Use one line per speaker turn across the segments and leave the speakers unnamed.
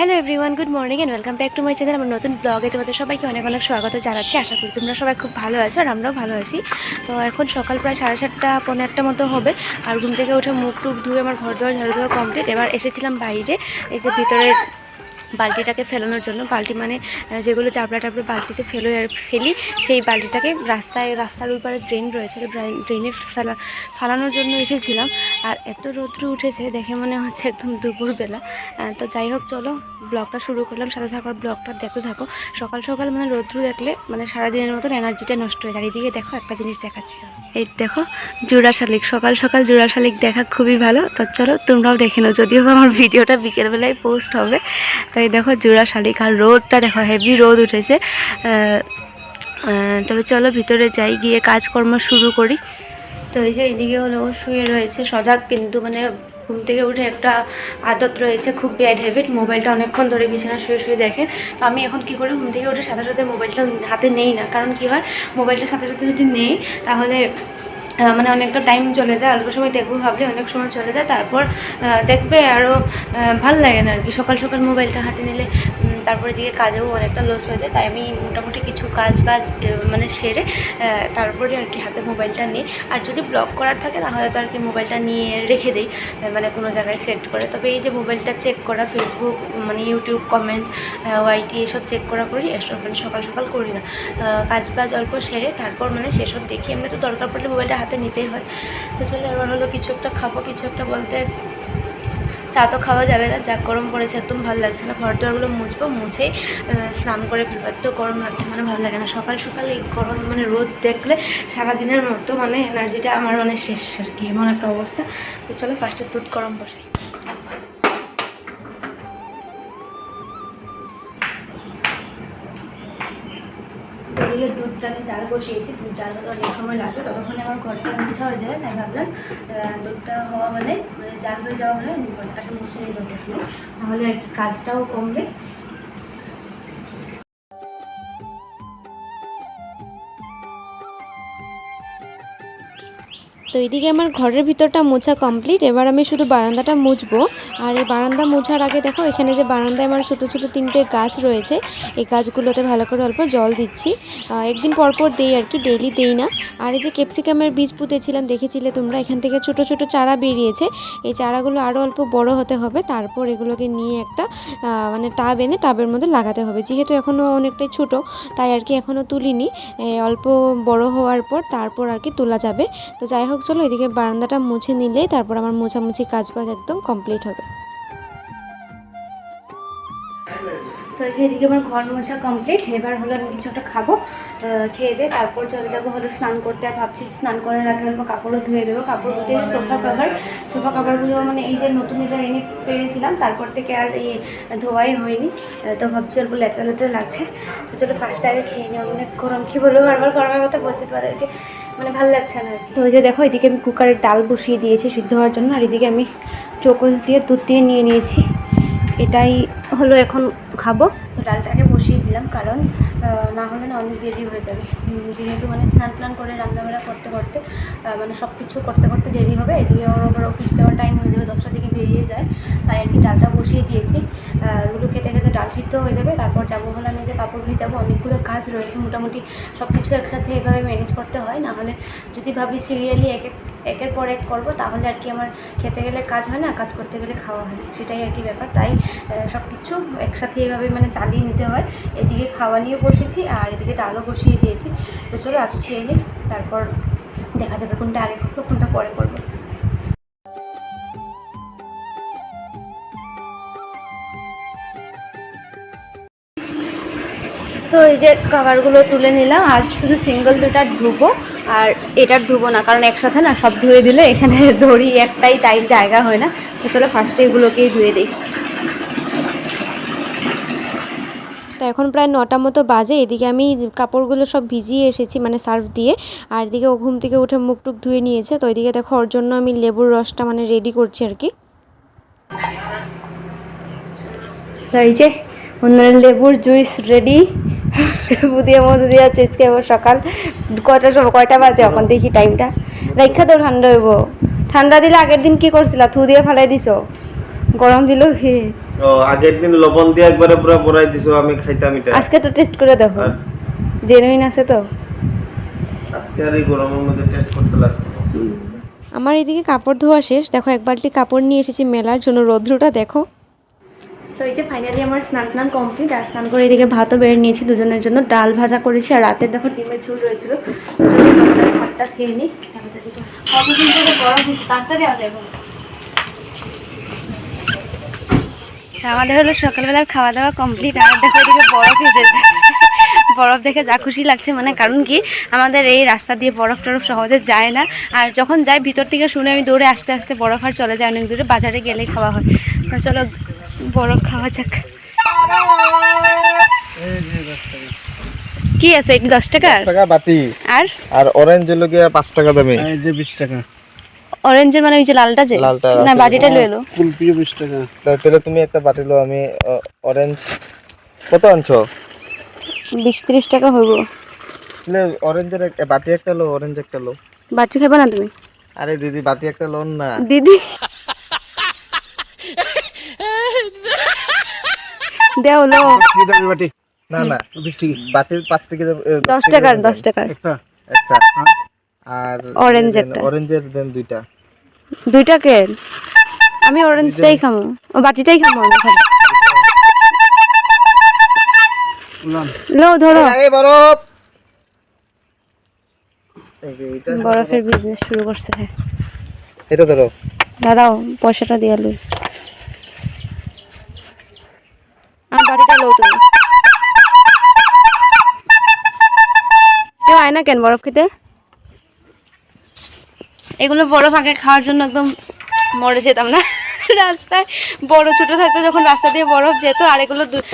Hello everyone good morning and welcome back to my channel আমার নতুন ব্লগে তোমাদের সবাইকে অনেক অনেক স্বাগত জানাচ্ছি। আশা করি তোমরা সবাই খুব ভালো আছো আর আমরাও ভালো আছি। তো এখন সকাল প্রায় সাড়ে সাতটা পনেরো একটা মতো হবে আর ঘুম থেকে উঠে মুখ টুক ধুয়ে আমার ঘর দুয়ার ঝাড়ু দেওয়া কমপ্লিট এবার এসেছিলাম বাইরে। এই যে ভিতরের বালতিটাকে ফেলানোর জন্য। বালতি মানে যেগুলো চাপড়া টাপড়া বালতিতে ফেলো আর ফেলি, সেই বালতিটাকে রাস্তায়, রাস্তার উপরে ড্রেন রয়েছে ড্রেন- ফেলা, ফালানোর জন্য এসেছিলাম। আর এত রৌদ্র উঠেছে, দেখে মনে হচ্ছে একদম দুপুরবেলা। তো যাই হোক, চলো, ব্লগটা শুরু করলাম। সাথে থাকার ব্লগটা দেখতে থাকো। সকাল সকাল মানে রৌদ্র দেখলে মানে সারাদিনের মতন এনার্জিটা নষ্ট হয়ে এদিকে দেখো, একটা জিনিস দেখাচ্ছি, চলো। এই দেখো, জোড়া শালিক। সকাল সকাল জোড়া শালিক দেখা খুবই ভালো। তো চলো, তোমরাও দেখে নাও, যদিও আমার ভিডিওটা বিকেলবেলায় পোস্ট হবে। তো এই দেখো জোড়া শালিক আর রোদটা দেখো হেভি রোদ উঠেছে। তবে চলো ভিতরে যাই, গিয়ে কাজকর্ম শুরু করি। তো এই যে এদিকে হলো শুয়ে রয়েছে। সজাগ কিন্তু মানে ঘুম থেকে উঠে একটা আদত রয়েছে, খুব ব্যাড হ্যাবিট মোবাইলটা অনেকক্ষণ ধরে বিছানা শুয়ে শুয়ে দেখে। তো আমি এখন কি করি, ঘুম থেকে উঠে সাথে সাথে মোবাইলটা হাতে নেই না। কারণ কি হয় মোবাইলটার সাথে সাথে যদি নেই, তাহলে মানে অনেকটা টাইম চলে যায়, অল্প সময় দেখব ভাবলে অনেক সময় চলে যায়, তারপর দেখবে আরও ভালো লাগে না আর কি। সকাল সকাল মোবাইলটা হাতে নিলে তারপরে দিকে কাজেও অনেকটা লস হয়ে যায়। তাই আমি মোটামুটি কিছু কাজ বাজ মানে সেরে তারপরে আর কি হাতে মোবাইলটা নিই। আর যদি ব্লক করার থাকে, তাহলে তো আর কি মোবাইলটা নিয়ে রেখে দিই মানে কোনো জায়গায় সেট করে। তবে এই যে মোবাইলটা চেক করা ফেসবুক মানে ইউটিউব কমেন্ট ওয়াইটি এসব চেক করা করি মানে সকাল সকাল করি না। কাজ বাজ অল্প সেরে, তারপর মানে সেসব দেখি। এমনি তো দরকার পড়লে মোবাইলটা হাতে নিতেই হয়। তো চলো, এবার হলো কিছু একটা খাব, কিছু একটা বলতে চা তো খাওয়া যাবে না, যা গরম পড়েছে, একদম ভালো লাগছে না। ঘর দোয়ারগুলো মুছবো, মুছে স্নান করে ফেলব, এত গরম লাগছে মানে ভালো লাগে না। সকাল সকাল এই গরম মানে রোদ দেখলে সারাদিনের মতো মানে এনার্জিটা আমার মানে শেষ আর কি, এমন একটা অবস্থা। তো চলো ফার্স্টে দুধ গরম বসাই। এদিকে দুধটাকে চাল বসিয়েছি, দুধ চাল হতে অনেক সময় লাগবে, ততক্ষণে আমার ঘরটা মুছা হয়ে যাবে তাই ভাবলাম দুধটা হওয়া মানে মানে চাল হয়ে যাওয়া মানে ঘরটাকে মুছে নিয়ে যাব। তাহলে আর কি কাজটাও কমবে তো এইদিকে আমার ঘরের ভিতরটা মোছা কমপ্লিট। এবার আমি শুধু বারান্দাটা মুছবো। আর এই বারান্দা মোছার আগে দেখো, এখানে যে বারান্দায় আমার ছোটো ছোটো তিনটে গাছ রয়েছে, এই গাছগুলোতে ভালো করে অল্প জল দিচ্ছি। একদিন পরপর পর দেই আর কি, ডেইলি দেই না। আর এই যে ক্যাপসিকামের বীজ পুঁতেছিলাম, দেখেছিলে তোমরা? এখান থেকে ছোট ছোট চারা বেরিয়েছে। এই চারাগুলো আরও অল্প বড় হতে হবে। তারপর এগুলোকে নিয়ে একটা মানে টাব এনে টাবের মধ্যে লাগাতে হবে। যেহেতু এখনও অনেকটাই ছোট, তাই আর কি এখনও তুলিনি। অল্প বড় হওয়ার পর তারপর আর কি তোলা যাবে। তো যাই হোক চলো এদিকে বারান্দাটা মুছে নিলেই তারপর আমার মোছামুছি কাজ বাজ একদম কমপ্লিট হবে। তো এদিকে আমার ঘর মোছা কমপ্লিট এবার হলো আমি কিছু একটা খাব খেয়ে দিয়ে তারপর চলে যাব হলো স্নান করতে। আর ভাবছি স্নান করে রাখলে অল্প কাপড়ও ধুয়ে দেবো। কাপড় ধুতে সোফা কাভার সোফা কাভারগুলো মানে এই যে নতুন এবার এনে পেরেছিলাম, তারপর থেকে আর এই ধোয়াই হয়নি। তো ভাবছি অল্প লেটরা লেটরা লাগছে। চলো ফার্স্ট আগে খেয়ে নিই। অনেক গরম, কী বলব? বারবার গরমের কথা বলছি তোমাদেরকে। মানে ভালো লাগছে না আর কি। তো ওই যে দেখো এদিকে আমি কুকারে ডাল বসিয়ে দিয়েছি সিদ্ধ হওয়ার জন্য আর এদিকে আমি চোকস দিয়ে দুধ দিয়ে নিয়ে নিয়েছি এটাই হলো এখন খাব তো ডালটাকে বসিয়ে দিলাম, কারণ না হলে না অনেক দেরি হয়ে যাবে। যেহেতু মানে স্নান টান করে রান্নাবাড়া করতে করতে মানে সব কিছু করতে করতে দেরি হবে, এদিকে ওর ওপর অফিস যাওয়ার টাইম হয়ে যাবে, দশটার দিকে বেরিয়ে যায়, তাই আর কি ডালটা বসিয়ে দিয়েছি। এগুলো খেতে খেতে ডাল সিদ্ধ হয়ে যাবে, তারপর যাব হলে আমি যে কাপড় ভেজাবো, অনেকগুলো কাজ রয়েছে, মোটামুটি সব কিছু একসাথে এভাবে ম্যানেজ করতে হয়, না হলে যদি ভাবি সিরিয়ালি এক এক একের পর এক করব, তাহলে আর কি আমার খেতে গেলে কাজ হয় না, কাজ করতে গেলে খাওয়া হয় না। সেটাই আর কি ব্যাপার। তাই সব কিছু একসাথে এইভাবে মানে চালিয়ে নিতে হয়। এদিকে খাওয়া নিয়ে বসেছি, আর এদিকে ডালও বসিয়ে দিয়েছি। তো চলো আগে খেয়ে নিই, তারপর দেখা যাবে কোনটা আগে করব, কোনটা পরে করব। তো এই যে কাভারগুলো তুলে নিলাম, আজ শুধু সিঙ্গেল দুটা ধুবো আর এটার ধুবো না কারণ একসাথে না সব ধুয়ে দিলে এখানে দড়ি একটাই তাই জায়গা হয় না। তো চলো ফার্স্টে এগুলোকেই ধুয়ে দিই। তো এখন প্রায় নটা মতো বাজে এদিকে আমি কাপড়গুলো সব ভিজিয়ে এসেছি মানে সার্ফ দিয়ে। আর এদিকে ও ঘুম থেকে উঠে মুখ টুক ধুয়ে নিয়েছে তো এদিকে দেখো ওর জন্য আমি লেবুর রসটা মানে রেডি করছি আর কি। তো এই যে লেবুর জুইস রেডি লেবু দিয়ে মধু দিয়ে চুইসকে এবার সকাল কয়টার সময়? কয়টা বাজে এখন? দেখি টাইমটা রেখা তো ঠান্ডা হইব। ঠান্ডা দিলে আগের দিন কি করছিলা? থু দিয়ে ফেলাই দিছ? গরম দিল হে।
আগের দিন লবণ দিয়ে একবারে পুরো দিছো আমি খাইতাম এটা।
আজকে তো টেস্ট করে দেখো। জেনুইন আছে তো?
আজকে আর এই গরমের মধ্যে টেস্ট করতে লাগবে
আমার এদিকে কাপড় ধোয়া শেষ। দেখো এক বালতি কাপড় নিয়ে এসেছি মেলার জন্য। রৌদ্রটা দেখো। তো এই যে ফাইনালি আমার স্নান টান কমপ্লিট আর স্নান করে এদিকে ভাতও বেড়ে নিয়েছি, দুজনের জন্য ডাল ভাজা করেছি আর রাতের দেখো ডিমের ঝোল রয়েছিল। দেওয়া যায়? আমাদের হলো সকালবেলার খাওয়া দাওয়া কমপ্লিট আর দেখো এদিকে বরফ এসেছে। বরফ দেখে যা খুশি লাগছে মানে কারণ কি আমাদের এই রাস্তা দিয়ে বরফ টরফ সহজে যায় না। আর যখন যাই ভিতর থেকে শুনে আমি দৌড়ে আস্তে আস্তে বরফ আর চলে যায় অনেক দূরে, বাজারে গেলে খাওয়া হয়। তা চলো বরফ খাওয়া যাক। কি আছে? এটি দশ টাকার
টাকা বাটি।
আর?
আর অরেঞ্জ হলো গিয়ে পাঁচ টাকা দামে।
এই যে বিশ টাকা।
অরেঞ্জের মানে ওই যে লালটা যে?
লালটা
না বাটিটা লয়ে এলো।
কুলপিও বিশ টাকা।
তাহলে তুমি একটা বাটি লো আমি অরেঞ্জ কত আনছো?
বিশ ত্রিশ টাকা হইব।
তাহলে অরেঞ্জের বাটি একটা লো অরেঞ্জ একটা লো।
বাটি খাবে না তুমি?
আরে দিদি বাটি একটা লোন না।
দিদি। দেও লো
বাটি।
না না বাটির পাঁচ টাকা দাম- এ,
দশ
টাকা
টাকার
দাম
দশ টাকার।
একটা।
একটা। আর
Orange
অরেঞ্জের দেন দুইটা।
দুইটা কে? আমি অরেঞ্জটাই খামো। ও বাটিটাই খামো আমি লো ধরো।
এই বরফ। এই যে এইটা।
বরফের বিজনেস শুরু করছে।
এটা ধরো।
দাঁড়াও পয়সাটা দিয়ে লই। না কেন বরফ খেতে? এগুলো বরফ আগে খাওয়ার জন্য একদম মরে যেতাম না। রাস্তায় বড় ছোট থাকতে যখন রাস্তা দিয়ে বরফ যেত আর এগুলো দু-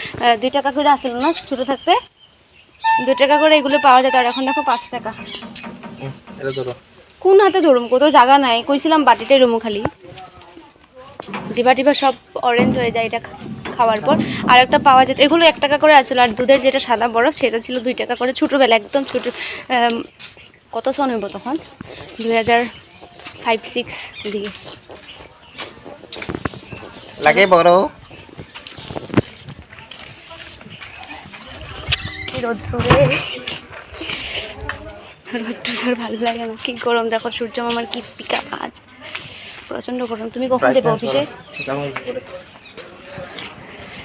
দুই টাকা করে আসলো না ছোট থাকতে? দুই টাকা করে এগুলো পাওয়া যেত আর এখন দেখো পাঁচ টাকা।
হুম, এটা ধরো।
কোন হাতে ধরুম? কোথাও জায়গা নাই। কইছিলাম বাটিটাই রুমু খালি। জিবা টিবা সব অরেঞ্জ হয়ে যায় এটা খা- খাওয়ার পর আর একটা পাওয়া যেত। এগুলো এক টাকা করে আসলো আর দুধের যেটা সাদা বরফ সেটা ছিল দুই টাকা করে। ছোটোবেলা একদম ছোটো কত সন হইব তখন? দুই হাজার ফাইভ সিক্স দিকে।
লাগে বড়।
ভালো লাগে না। কি গরম দেখো সূর্য মামার কি পিকা আজ প্রচণ্ড গরম। তুমি কখন দেবে অফিসে?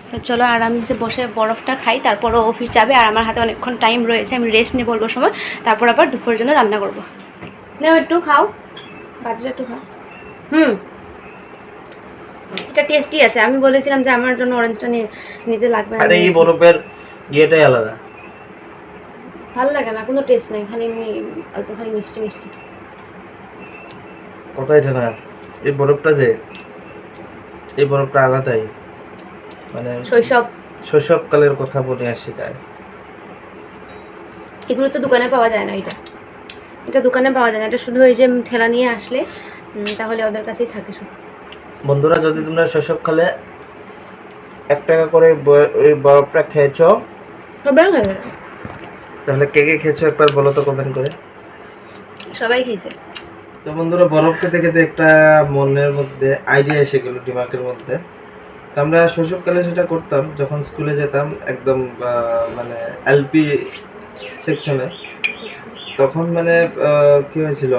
তো চলো আরামসে বসে বরফটা খাই তারপর অফিস যাবে আর আমার হাতে অনেকক্ষণ টাইম রয়েছে আমি রেস্ট নিয়ে বলব সময় তারপর আবার দুপুরের জন্য রান্না করব। নাও একটু খাও বাটিটা একটু খাও। হুম। এটা টেস্টি আছে আমি বলেছিলাম যে আমার জন্য অরেঞ্জটা নিয়ে নিতে লাগবে না
আরে এই বরফের ইয়েটাই আলাদা।
ভালো লাগে না কোনো টেস্ট নাই খালি এমনি অল্প খালি মিষ্টি মিষ্টি।
কথা এটা না এই বরফটা যে এই বরফটা আলাদাই। মানে
শৈশব।
শৈশবকালের কথা বলে আসি যায়
এগুলো তো দোকানে পাওয়া যায় না এটা। এটা দোকানে পাওয়া যায় না। এটা শুধু ওই যে ঠেলা নিয়ে আসলে তাহলে ওদের কাছেই থাকে শুধু।
বন্ধুরা যদি তোমরা শৈশবকালে এক টাকা করে ওই বরফটা খেয়েছো তাহলে কে কে খেয়েছো একবার বলো তো কমেন্ট করে।
সবাই খেয়েছে।
তো বন্ধুরা বরফ খেতে খেতে একটা মনের মধ্যে আইডিয়া এসে গেল ডিমার্কের মধ্যে। তো আমরা শৈশবকালে সেটা করতাম যখন স্কুলে যেতাম একদম মানে এলপি সেকশনে তখন মানে কি হয়েছিল?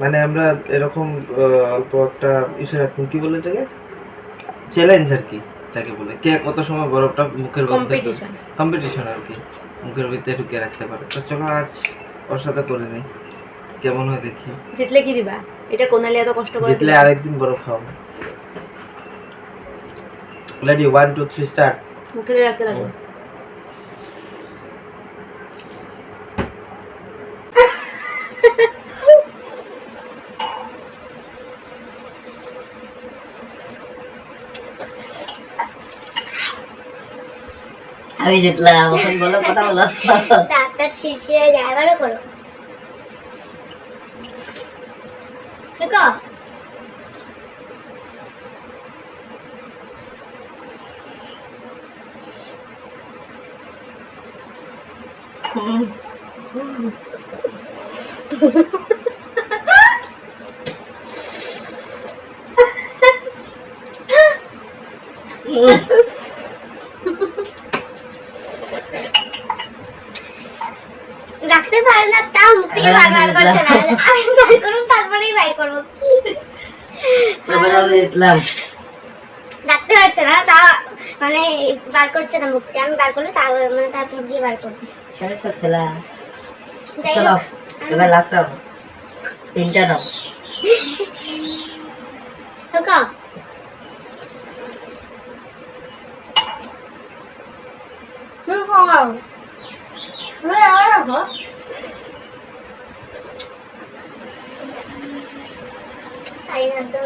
মানে আমরা এরকম অল্প একটা ইসে রাখতাম কি বলে এটাকে? চ্যালেঞ্জ আর কি তাকে বলে। কে কত সময় বরফটা মুখের মধ্যে
কম্পিটিশন
আর কি মুখের ভিতরে ঢুকিয়ে রাখতে পারে। তো চলো আজ ওর সাথে করে নিই কেমন হয় দেখি।
জিতলে কি দিবা? এটা কোনালি এত কষ্ট করে
জিতলে আরেকদিন বরফ খাওয়াবো। Ready one two three start
মুখে রাখতে লাগবে
আমি জিতলাম এখন বলো কথা বলো।
ডাক্তার যায় এবারে করো। রাখতে পারে না তাও মুখ থেকে বার বার করছে না আমি বার করব তারপরেই বার করব।
তারপরে আমি দেখলাম।
রাখতে পারছে না তাও মানে বার করছে না মুখ থেকে। আমি বার করলে তাও মানে তারপর দিয়ে বার করব।
খেলে তো খেলা। চলো এবার লাস্ট রাউন্ড তিনটা নাও।
হোকা হুম খাও হুম আবার রাখো পারি না তো